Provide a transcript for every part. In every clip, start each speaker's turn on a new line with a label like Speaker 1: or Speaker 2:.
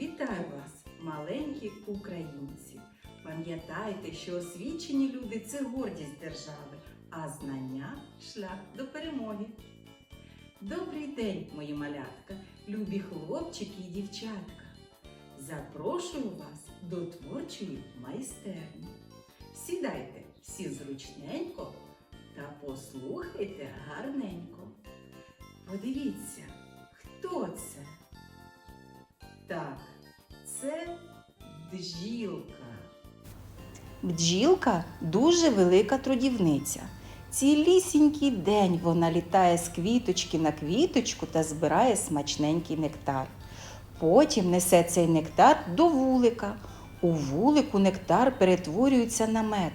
Speaker 1: Вітаю вас, маленькі українці! Пам'ятайте, що освічені люди це гордість держави, а знання шлях до перемоги. Добрий день, мої малятка, любі хлопчики і дівчатка. Запрошую вас до творчої майстерні. Сідайте всі зручненько та послухайте гарненько. Подивіться, хто це? Так, це бджілка.
Speaker 2: Бджілка дуже велика трудівниця. Цілісінький день вона літає з квіточки на квіточку та збирає смачненький нектар. Потім несе цей нектар до вулика. У вулику нектар перетворюється на мед.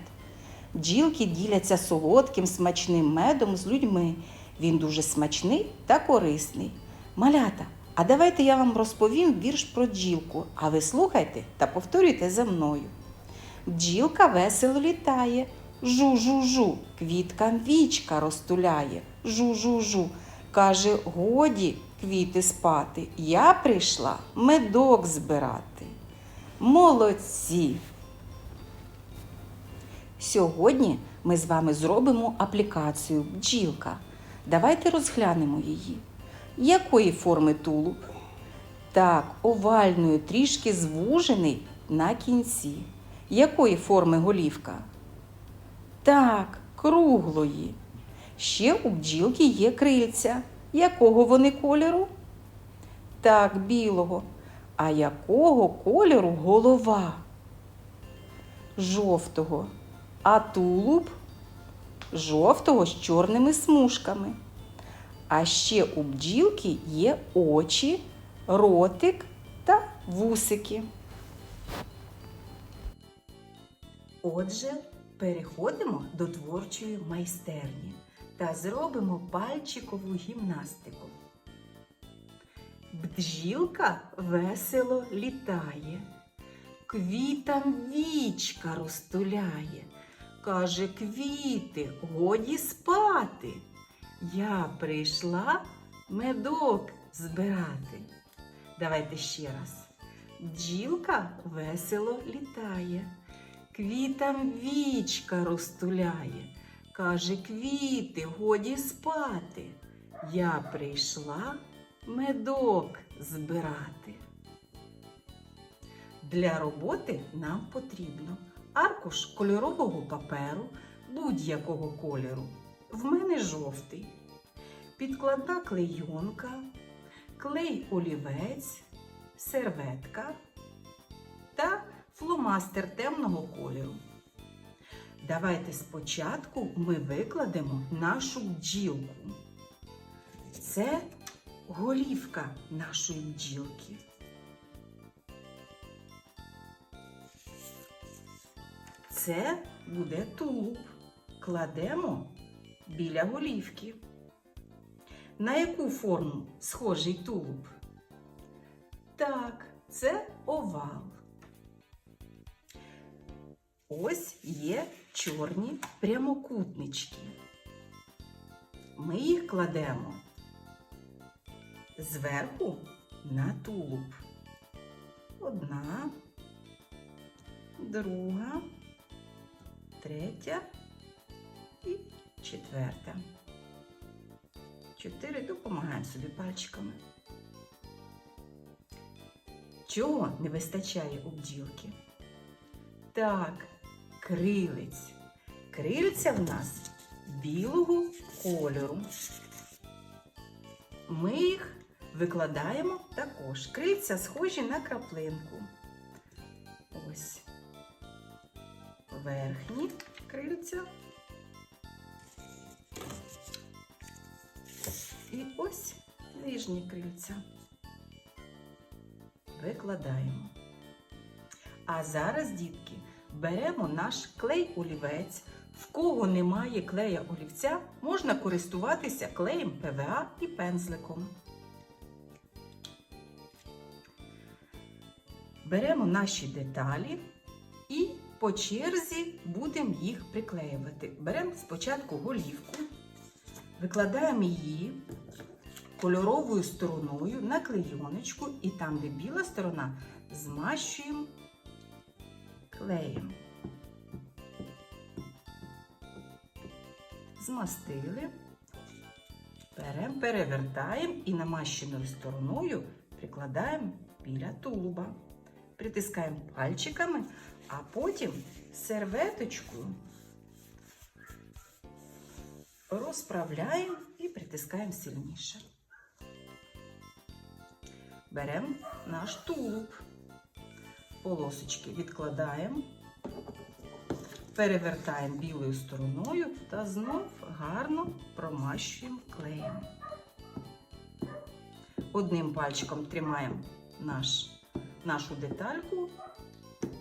Speaker 2: Бджілки діляться солодким смачним медом з людьми. Він дуже смачний та корисний. Малята, а давайте я вам розповім вірш про бджілку, а ви слухайте та повторюйте за мною. Бджілка весело літає, жу-жу-жу, квіткам вічка розтуляє, жу-жу-жу. Каже, годі квіти спати, я прийшла медок збирати. Молодці! Сьогодні ми з вами зробимо аплікацію бджілка. Давайте розглянемо її. Якої форми тулуб? Так, овальної, трішки звужений на кінці. Якої форми голівка? Так, круглої. Ще у бджілки є крильця. Якого вони кольору? Так, білого. А якого кольору голова? Жовтого. А тулуб? Жовтого з чорними смужками. А ще у бджілки є очі, ротик та вусики.
Speaker 1: Отже, переходимо до творчої майстерні та зробимо пальчикову гімнастику. Бджілка весело літає, квітам вічка розтуляє. Каже, квіти, годі спати. Я прийшла медок збирати. Давайте ще раз. Бджілка весело літає, квітам вічка розтуляє. Каже, квіти, годі спати. Я прийшла медок збирати. Для роботи нам потрібно аркуш кольорового паперу будь-якого кольору. В мене жовтий, підкладна клейонка, клей олівець, серветка та фломастер темного кольору. Давайте спочатку ми викладемо нашу бджілку. Це голівка нашої бджілки. Це буде тулуб. Кладемо біля голівки. На яку форму схожий тулуб? Так, це овал. Ось є чорні прямокутнички. Ми їх кладемо зверху на тулуб. Одна, друга, третя і четверта. Чотири допомагаємо собі пальчиками. Чого не вистачає у бджілки? Так, крилиць. Крильця в нас білого кольору. Ми їх викладаємо також. Крильця схожі на краплинку. Ось верхні крильця. І ось нижні крильця. Викладаємо. А зараз, дітки, беремо наш клей-олівець. В кого немає клея олівця, можна користуватися клеєм ПВА і пензликом. Беремо наші деталі і по черзі будемо їх приклеювати. Беремо спочатку голівку, викладаємо її кольоровою стороною на клейоночку і там, де біла сторона, змащуємо клеєм. Змастили. Беремо, перевертаємо і намащеною стороною прикладаємо біля тулуба. Притискаємо пальчиками, а потім серветочкою розправляємо і притискаємо сильніше. Беремо наш тулуб, полосочки відкладаємо, перевертаємо білою стороною та знов гарно промащуємо клеєм. Одним пальчиком тримаємо наш, нашу детальку,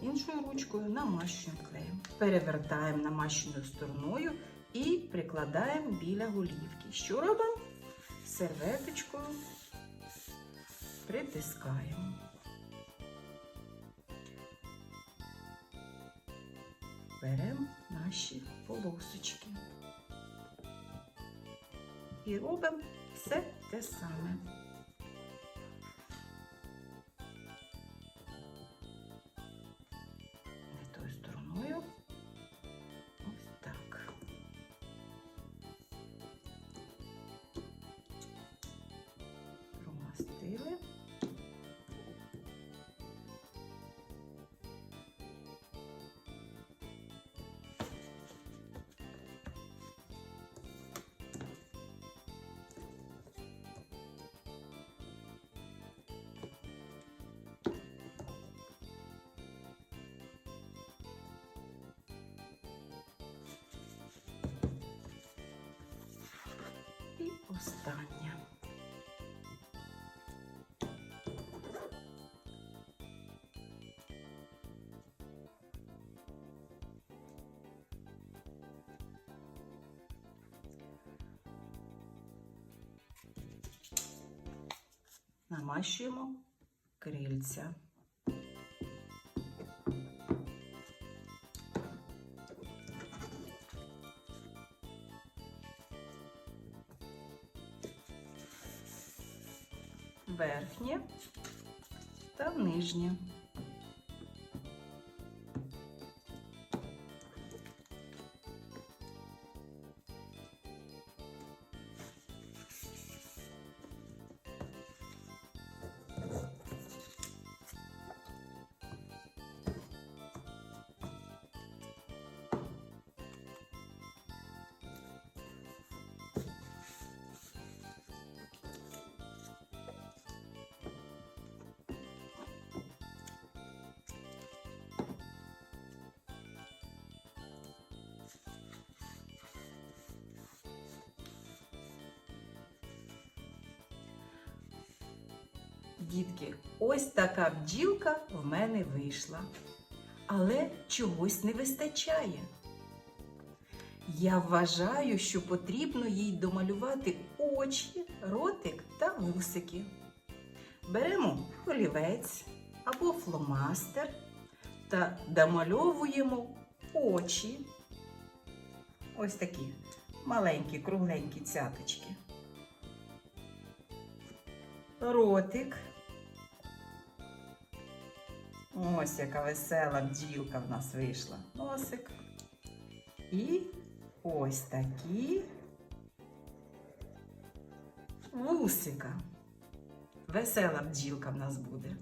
Speaker 1: іншою ручкою намащуємо клеєм. Перевертаємо намащеною стороною і прикладаємо біля голівки. Що робимо? Серветочкою притискаємо. Беремо наші полосочки. І робимо все те саме. Промастили. І останнє. Намащуємо крильця. верхнє та нижнє. Дітки, ось така бджілка в мене вийшла. Але чогось не вистачає. Я вважаю, що потрібно їй домалювати очі, ротик та вусики. Беремо олівець або фломастер та домальовуємо очі. Ось такі маленькі, кругленькі цяточки. Ротик. Ось яка весела бджілка в нас вийшла. Носик. І ось такі вусика. Весела бджілка в нас буде.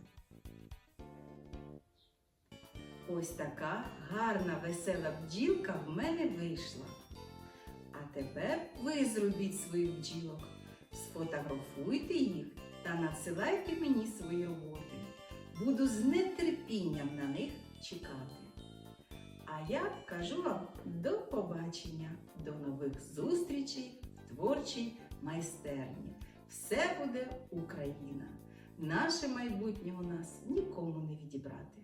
Speaker 1: Ось така гарна весела бджілка в мене вийшла. А тепер ви зробіть своїх бджілок. Сфотографуйте їх та надсилайте мені свої роботи. Буду з нетерпінням на них чекати. А я кажу вам до побачення, до нових зустрічей в творчій майстерні. Все буде Україна. Наше майбутнє у нас нікому не відібрати.